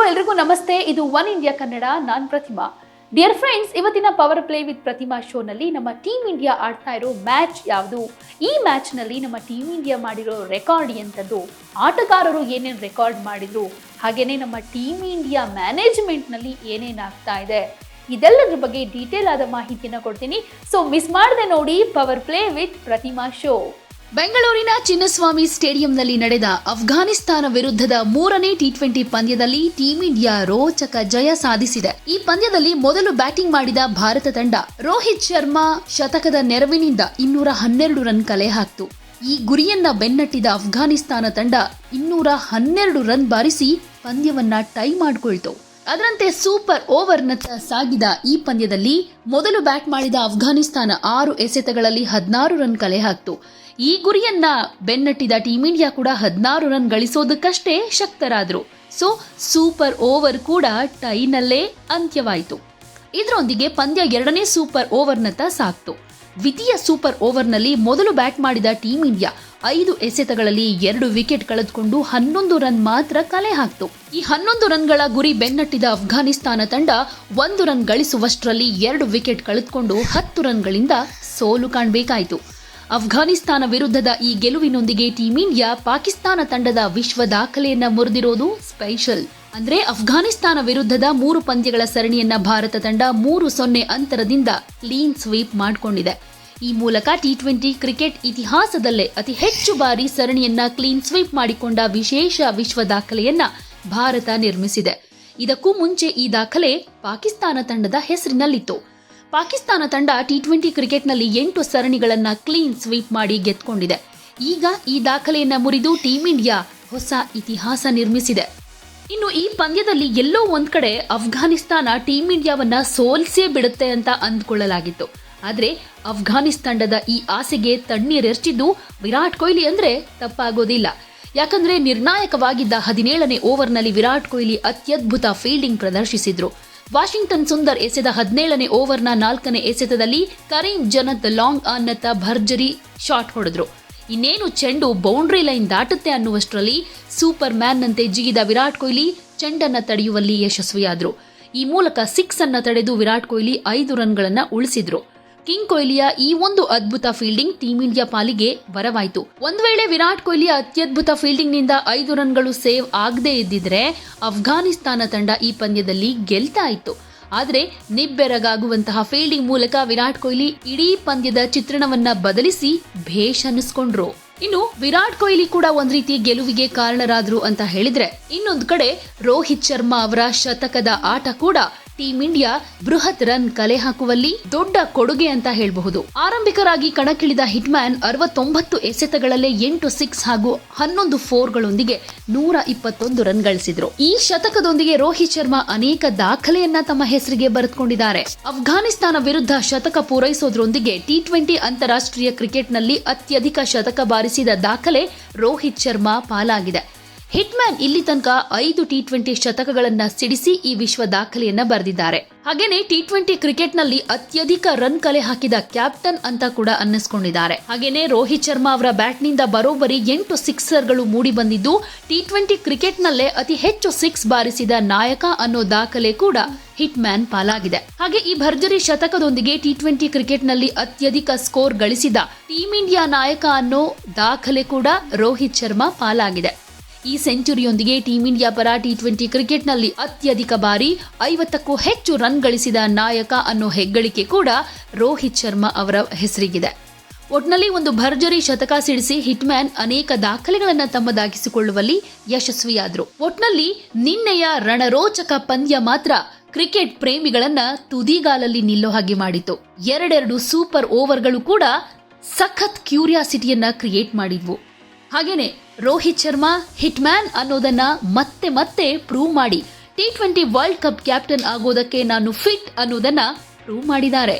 ಎಲ್ರಿಗೂ ನಮಸ್ತೆ. ಇದು ಒನ್ ಇಂಡಿಯಾ ಕನ್ನಡ ನಾನ್ ಪ್ರತಿಮಾ. ಡಿಯರ್ ಫ್ರೆಂಡ್ಸ್ ಇವತ್ತಿನ ಪವರ್ ಪ್ಲೇ ವಿತ್ ಪ್ರತಿಮಾ ಶೋನಲ್ಲಿ ನಮ್ಮ ಟೀಮ್ ಇಂಡಿಯಾ ಆಡ್ತಾ ಇರೋ ಮ್ಯಾಚ್ ಯಾವುದು? ಈ ಮ್ಯಾಚ್ನಲ್ಲಿ ನಮ್ಮ ಟೀಮ್ ಇಂಡಿಯಾ ಮಾಡಿರೋ ರೆಕಾರ್ಡ್ ಎಂಥದ್ದು? ಆಟಗಾರರು ಏನೇನು ರೆಕಾರ್ಡ್ ಮಾಡಿದ್ರು? ಹಾಗೇನೇ ನಮ್ಮ ಟೀಮ್ ಇಂಡಿಯಾ ಮ್ಯಾನೇಜ್ಮೆಂಟ್ನಲ್ಲಿ ಏನೇನಾಗ್ತಾ ಇದೆ? ಇದೆಲ್ಲದ್ರ ಬಗ್ಗೆ ಡೀಟೇಲ್ ಆದ ಮಾಹಿತಿಯನ್ನು ಕೊಡ್ತೀನಿ. ಸೊ ಮಿಸ್ ಮಾಡದೆ ನೋಡಿ power play with Pratima show. ಬೆಂಗಳೂರಿನ ಚಿನ್ನಸ್ವಾಮಿ ಸ್ಟೇಡಿಯಂನಲ್ಲಿ ನಡೆದ ಅಫ್ಘಾನಿಸ್ತಾನ ವಿರುದ್ಧದ ಮೂರನೇ ಟಿ ಟ್ವೆಂಟಿ ಪಂದ್ಯದಲ್ಲಿ ಟೀಂ ಇಂಡಿಯಾ ರೋಚಕ ಜಯ ಸಾಧಿಸಿದೆ. ಈ ಪಂದ್ಯದಲ್ಲಿ ಮೊದಲು ಬ್ಯಾಟಿಂಗ್ ಮಾಡಿದ ಭಾರತ ತಂಡ ರೋಹಿತ್ ಶರ್ಮಾ ಶತಕದ ನೆರವಿನಿಂದ ಇನ್ನೂರ ಹನ್ನೆರಡು ರನ್ ಕಲೆ ಹಾಕ್ತು. ಈ ಗುರಿಯನ್ನ ಬೆನ್ನಟ್ಟಿದ ಅಫ್ಘಾನಿಸ್ತಾನ ತಂಡ ಇನ್ನೂರ ಹನ್ನೆರಡು ರನ್ ಬಾರಿಸಿ ಪಂದ್ಯವನ್ನ ಟೈ ಮಾಡಿಕೊಳ್ತು. ಅದರಂತೆ ಸೂಪರ್ ಓವರ್ನತ್ತ ಸಾಗಿದ ಈ ಪಂದ್ಯದಲ್ಲಿ ಮೊದಲು ಬ್ಯಾಟ್ ಮಾಡಿದ ಅಫ್ಘಾನಿಸ್ತಾನ ಆರು ಎಸೆತಗಳಲ್ಲಿ ಹದಿನಾರು ರನ್ ಕಲೆ ಹಾಕ್ತು. ಈ ಗುರಿಯನ್ನ ಬೆನ್ನಟ್ಟಿದ ಟೀಂ ಇಂಡಿಯಾ ಕೂಡ ಹದಿನಾರು ರನ್ ಗಳಿಸೋದಕ್ಕಷ್ಟೇ ಶಕ್ತರಾದರು. ಸೊ, ಸೂಪರ್ ಓವರ್ ಕೂಡ ಟೈನಲ್ಲೇ ಅಂತ್ಯವಾಯಿತು. ಇದರೊಂದಿಗೆ ಪಂದ್ಯ ಎರಡನೇ ಸೂಪರ್ ಓವರ್ನತ್ತ ಸಾಕ್ತು. ದ್ವಿತೀಯ ಸೂಪರ್ ಓವರ್ನಲ್ಲಿ ಮೊದಲು ಬ್ಯಾಟ್ ಮಾಡಿದ ಟೀಂ ಇಂಡಿಯಾ ಐದು ಎಸೆತಗಳಲ್ಲಿ ಎರಡು ವಿಕೆಟ್ ಕಳೆದುಕೊಂಡು ಹನ್ನೊಂದು ರನ್ ಮಾತ್ರ ಕಲೆ ಹಾಕ್ತು. ಈ ಹನ್ನೊಂದು ರನ್ಗಳ ಗುರಿ ಬೆನ್ನಟ್ಟಿದ ಅಫ್ಘಾನಿಸ್ತಾನ ತಂಡ ಒಂದು ರನ್ ಗಳಿಸುವಷ್ಟರಲ್ಲಿ ಎರಡು ವಿಕೆಟ್ ಕಳೆದುಕೊಂಡು ಹತ್ತು ರನ್ಗಳಿಂದ ಸೋಲು ಕಾಣಬೇಕಾಯಿತು. ಅಫ್ಘಾನಿಸ್ತಾನ ವಿರುದ್ಧದ ಈ ಗೆಲುವಿನೊಂದಿಗೆ ಟೀಂ ಇಂಡಿಯಾ ಪಾಕಿಸ್ತಾನ ತಂಡದ ವಿಶ್ವ ದಾಖಲೆಯನ್ನ ಮುರಿದಿರೋದು ಸ್ಪೆಷಲ್ ಅಂದ್ರೆ ಅಫ್ಘಾನಿಸ್ತಾನ ವಿರುದ್ಧದ ಮೂರು ಪಂದ್ಯಗಳ ಸರಣಿಯನ್ನ ಭಾರತ ತಂಡ ಮೂರು ಸೊನ್ನೆ ಅಂತರದಿಂದ ಕ್ಲೀನ್ ಸ್ವೀಪ್ ಮಾಡಿಕೊಂಡಿದೆ. ಈ ಮೂಲಕ ಟಿ ಟ್ವೆಂಟಿ ಕ್ರಿಕೆಟ್ ಇತಿಹಾಸದಲ್ಲೇ ಅತಿ ಹೆಚ್ಚು ಬಾರಿ ಸರಣಿಯನ್ನ ಕ್ಲೀನ್ ಸ್ವೀಪ್ ಮಾಡಿಕೊಂಡ ವಿಶೇಷ ವಿಶ್ವ ದಾಖಲೆಯನ್ನ ಭಾರತ ನಿರ್ಮಿಸಿದೆ. ಇದಕ್ಕೂ ಮುಂಚೆ ಈ ದಾಖಲೆ ಪಾಕಿಸ್ತಾನ ತಂಡದ ಹೆಸರಿನಲ್ಲಿತ್ತು. ಪಾಕಿಸ್ತಾನ ತಂಡ ಟಿ ಟ್ವೆಂಟಿ ಕ್ರಿಕೆಟ್ನಲ್ಲಿ ಎಂಟು ಸರಣಿಗಳನ್ನ ಕ್ಲೀನ್ ಸ್ವೀಪ್ ಮಾಡಿ ಗೆದ್ಕೊಂಡಿದೆ ಈಗ ಈ ದಾಖಲೆಯನ್ನು ಮುರಿದು ಟೀಂ ಇಂಡಿಯಾ ಹೊಸ ಇತಿಹಾಸ ನಿರ್ಮಿಸಿದೆ. ಇನ್ನು ಈ ಪಂದ್ಯದಲ್ಲಿ ಎಲ್ಲೋ ಒಂದ್ ಕಡೆ ಅಫ್ಘಾನಿಸ್ತಾನ ಟೀಂ ಇಂಡಿಯಾವನ್ನ ಸೋಲ್ಸೇ ಬಿಡುತ್ತೆ ಅಂತ ಅಂದ್ಕೊಳ್ಳಲಾಗಿತ್ತು. ಆದ್ರೆ ಅಫ್ಘಾನಿಸ್ತಾನದ ಈ ಆಸೆಗೆ ತಣ್ಣೀರೆರ್ಚಿದ್ದು ವಿರಾಟ್ ಕೊಹ್ಲಿ ಅಂದ್ರೆ ತಪ್ಪಾಗೋದಿಲ್ಲ. ಯಾಕಂದ್ರೆ ನಿರ್ಣಾಯಕವಾಗಿದ್ದ ಹದಿನೇಳನೇ ಓವರ್ನಲ್ಲಿ ವಿರಾಟ್ ಕೊಹ್ಲಿ ಅತ್ಯದ್ಭುತ ಫೀಲ್ಡಿಂಗ್ ಪ್ರದರ್ಶಿಸಿದ್ರು. ವಾಷಿಂಗ್ಟನ್ ಸುಂದರ್ ಎಸೆದ ಹದಿನೇಳನೇ ಓವರ್ನ ನಾಲ್ಕನೇ ಎಸೆತದಲ್ಲಿ ಕರೀಂ ಜನತ್ ಲಾಂಗ್ ಅನ್ನತ್ತ ಭರ್ಜರಿ ಶಾಟ್ ಹೊಡೆದ್ರು. ಇನ್ನೇನು ಚೆಂಡು ಬೌಂಡ್ರಿ ಲೈನ್ ದಾಟುತ್ತೆ ಅನ್ನುವಷ್ಟರಲ್ಲಿ ಸೂಪರ್ ಮ್ಯಾನ್ನಂತೆ ಜಿಗಿದ ವಿರಾಟ್ ಕೊಹ್ಲಿ ಚೆಂಡನ್ನ ತಡೆಯುವಲ್ಲಿ ಯಶಸ್ವಿಯಾದರು. ಈ ಮೂಲಕ ಸಿಕ್ಸ್ ಅನ್ನು ತಡೆದು ವಿರಾಟ್ ಕೊಹ್ಲಿ ಐದು ರನ್ಗಳನ್ನು ಉಳಿಸಿದ್ರು. ಕಿಂಗ್ ಕೊಹ್ಲಿಯ ಈ ಒಂದು ಅದ್ಭುತ ಫೀಲ್ಡಿಂಗ್ ಟೀಂ ಇಂಡಿಯಾ ಪಾಲಿಗೆ ವರವಾಯಿತು. ಒಂದು ವೇಳೆ ವಿರಾಟ್ ಕೊಹ್ಲಿಯ ಅತ್ಯದ್ಭುತ ಫೀಲ್ಡಿಂಗ್ನಿಂದ ಐದು ರನ್ಗಳು ಸೇವ್ ಆಗದೇ ಇದ್ದಿದ್ರೆ ಅಫ್ಘಾನಿಸ್ತಾನ ತಂಡ ಈ ಪಂದ್ಯದಲ್ಲಿ ಗೆಲ್ತಾ ಇತ್ತು. ಆದರೆ ನಿಬ್ಬೆರಗಾಗುವಂತಹ ಫೀಲ್ಡಿಂಗ್ ಮೂಲಕ ವಿರಾಟ್ ಕೊಹ್ಲಿ ಇಡೀ ಪಂದ್ಯದ ಚಿತ್ರಣವನ್ನ ಬದಲಿಸಿ ಭೇಷ್ ಅನ್ನಿಸ್ಕೊಂಡ್ರು. ಇನ್ನು ವಿರಾಟ್ ಕೊಹ್ಲಿ ಕೂಡ ಒಂದ್ ರೀತಿ ಗೆಲುವಿಗೆ ಕಾರಣರಾದ್ರು ಅಂತ ಹೇಳಿದ್ರೆ ಇನ್ನೊಂದು ಕಡೆ ರೋಹಿತ್ ಶರ್ಮಾ ಅವರ ಶತಕದ ಆಟ ಕೂಡ ಟೀಂ ಇಂಡಿಯಾ ಬೃಹತ್ ರನ್ ಕಲೆ ಹಾಕುವಲ್ಲಿ ದೊಡ್ಡ ಕೊಡುಗೆ ಅಂತ ಹೇಳಬಹುದು. ಆರಂಭಿಕರಾಗಿ ಕಣಕ್ಕಿಳಿದ ಹಿಟ್ಮ್ಯಾನ್ ಅರವತ್ತೊಂಬತ್ತು ಎಸೆತಗಳಲ್ಲೇ ಎಂಟು ಸಿಕ್ಸ್ ಹಾಗೂ ಹನ್ನೊಂದು ಫೋರ್ಗಳೊಂದಿಗೆ ನೂರ ಇಪ್ಪತ್ತೊಂದು ರನ್ ಗಳಿಸಿದ್ರು. ಈ ಶತಕದೊಂದಿಗೆ ರೋಹಿತ್ ಶರ್ಮಾ ಅನೇಕ ದಾಖಲೆಯನ್ನ ತಮ್ಮ ಹೆಸರಿಗೆ ಬರೆದುಕೊಂಡಿದ್ದಾರೆ. ಅಫ್ಘಾನಿಸ್ತಾನ ವಿರುದ್ಧ ಶತಕ ಪೂರೈಸೋದ್ರೊಂದಿಗೆ ಟಿ ಟ್ವೆಂಟಿ ಅಂತಾರಾಷ್ಟ್ರೀಯ ಕ್ರಿಕೆಟ್ನಲ್ಲಿ ಅತ್ಯಧಿಕ ಶತಕ ಬಾರಿಸಿದ ದಾಖಲೆ ರೋಹಿತ್ ಶರ್ಮಾ ಪಾಲಾಗಿದೆ. ಹಿಟ್ಮ್ಯಾನ್ ಇಲ್ಲಿ ತನಕ ಐದು ಟಿ ಟ್ವೆಂಟಿ ಶತಕಗಳನ್ನ ಸಿಡಿಸಿ ಈ ವಿಶ್ವ ದಾಖಲೆಯನ್ನ ಬರೆದಿದ್ದಾರೆ. ಹಾಗೇನೆ ಟಿ ಟ್ವೆಂಟಿ ಕ್ರಿಕೆಟ್ನಲ್ಲಿ ಅತ್ಯಧಿಕ ರನ್ ಕಲೆ ಹಾಕಿದ ಕ್ಯಾಪ್ಟನ್ ಅಂತ ಕೂಡ ಅನ್ನಿಸ್ಕೊಂಡಿದ್ದಾರೆ. ಹಾಗೇನೆ ರೋಹಿತ್ ಶರ್ಮಾ ಅವರ ಬ್ಯಾಟ್ನಿಂದ ಬರೋಬ್ಬರಿ ಎಂಟು ಸಿಕ್ಸರ್ಗಳು ಮೂಡಿ ಬಂದಿದ್ದು ಟಿ ಟ್ವೆಂಟಿ ಕ್ರಿಕೆಟ್ನಲ್ಲೇ ಅತಿ ಹೆಚ್ಚು ಸಿಕ್ಸ್ ಬಾರಿಸಿದ ನಾಯಕ ಅನ್ನೋ ದಾಖಲೆ ಕೂಡ ಹಿಟ್ ಮ್ಯಾನ್ ಪಾಲಾಗಿದೆ. ಹಾಗೆ ಈ ಭರ್ಜರಿ ಶತಕದೊಂದಿಗೆ ಟಿ ಟ್ವೆಂಟಿ ಕ್ರಿಕೆಟ್ನಲ್ಲಿ ಅತ್ಯಧಿಕ ಸ್ಕೋರ್ ಗಳಿಸಿದ ಟೀಂ ಇಂಡಿಯಾ ನಾಯಕ ಅನ್ನೋ ದಾಖಲೆ ಕೂಡ ರೋಹಿತ್ ಶರ್ಮಾ ಪಾಲಾಗಿದೆ. ಈ ಸೆಂಚುರಿಯೊಂದಿಗೆ ಟೀಂ ಇಂಡಿಯಾ ಪರ ಟಿ ಟ್ವೆಂಟಿ ಕ್ರಿಕೆಟ್ನಲ್ಲಿ ಅತ್ಯಧಿಕ ಬಾರಿ ಐವತ್ತಕ್ಕೂ ಹೆಚ್ಚು ರನ್ ಗಳಿಸಿದ ನಾಯಕ ಅನ್ನೋ ಹೆಗ್ಗಳಿಕೆ ಕೂಡ ರೋಹಿತ್ ಶರ್ಮಾ ಅವರ ಹೆಸರಿಗಿದೆ. ಒಟ್ನಲ್ಲಿ ಒಂದು ಭರ್ಜರಿ ಶತಕ ಸಿಡಿಸಿ ಹಿಟ್ಮ್ಯಾನ್ ಅನೇಕ ದಾಖಲೆಗಳನ್ನು ತಮ್ಮದಾಗಿಸಿಕೊಳ್ಳುವಲ್ಲಿ ಯಶಸ್ವಿಯಾದರು. ಒಟ್ನಲ್ಲಿ ನಿನ್ನೆಯ ರಣರೋಚಕ ಪಂದ್ಯ ಮಾತ್ರ ಕ್ರಿಕೆಟ್ ಪ್ರೇಮಿಗಳನ್ನ ತುದಿಗಾಲಲ್ಲಿ ನಿಲ್ಲೋ ಹಾಗೆ ಮಾಡಿತು ಎರಡೆರಡು ಸೂಪರ್ ಓವರ್ಗಳು ಕೂಡ ಸಖತ್ ಕ್ಯೂರಿಯಾಸಿಟಿಯನ್ನ ಕ್ರಿಯೇಟ್ ಮಾಡಿದ್ವು. ಹಾಗೇನೆ, ರೋಹಿತ್ ಶರ್ಮಾ, ಹಿಟ್ಮ್ಯಾನ್ ಅನ್ನೋದನ್ನ ಮತ್ತೆ ಮತ್ತೆ ಪ್ರೂವ್ ಮಾಡಿ. T twenty world cup captain ಆಗೋದಕ್ಕೆ ನಾನು ಫಿಟ್ ಅನ್ನೋದನ್ನ ಪ್ರೂವ್ ಮಾಡಿದ್ದಾರೆ.